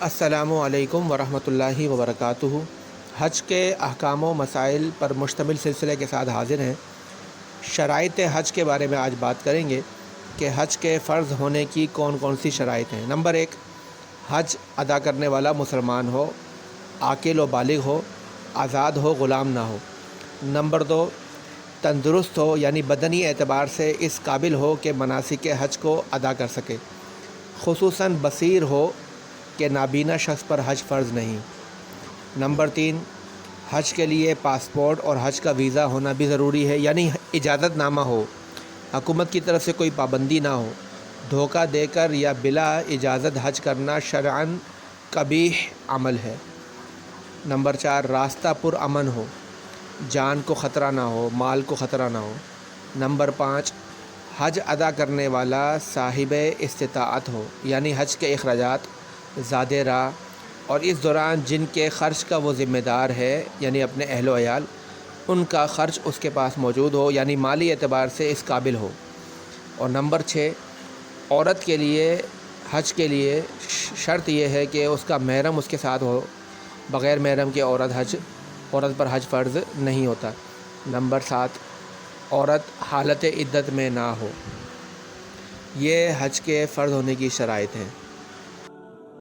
السلام علیکم ورحمۃ اللہ وبرکاتہ۔ حج کے احکام و مسائل پر مشتمل سلسلے کے ساتھ حاضر ہیں۔ شرائط حج کے بارے میں آج بات کریں گے کہ حج کے فرض ہونے کی کون کون سی شرائط ہیں۔ نمبر ایک، حج ادا کرنے والا مسلمان ہو، عاقل و بالغ ہو، آزاد ہو، غلام نہ ہو۔ نمبر دو، تندرست ہو یعنی بدنی اعتبار سے اس قابل ہو کہ مناسک حج کو ادا کر سکے۔ خصوصاً بصیر ہو کہ نابینا شخص پر حج فرض نہیں۔ نمبر تین، حج کے لیے پاسپورٹ اور حج کا ویزا ہونا بھی ضروری ہے یعنی اجازت نامہ ہو۔ حکومت کی طرف سے کوئی پابندی نہ ہو۔ دھوکہ دے کر یا بلا اجازت حج کرنا شرعن قبیح عمل ہے۔ نمبر چار، راستہ پر امن ہو۔ جان کو خطرہ نہ ہو، مال کو خطرہ نہ ہو۔ نمبر پانچ، حج ادا کرنے والا صاحب استطاعت ہو یعنی حج کے اخراجات۔ زاد راہ۔ اور اس دوران جن کے خرچ کا وہ ذمہ دار ہے یعنی اپنے اہل و عیال، ان کا خرچ اس کے پاس موجود ہو یعنی مالی اعتبار سے اس قابل ہو۔ اور نمبر چھ، عورت کے لیے، حج کے لیے شرط یہ ہے کہ اس کا محرم اس کے ساتھ ہو، بغیر محرم کے عورت حج، عورت پر حج فرض نہیں ہوتا۔ نمبر سات، عورت حالت عدت میں نہ ہو۔ یہ حج کے فرض ہونے کی شرائط ہیں۔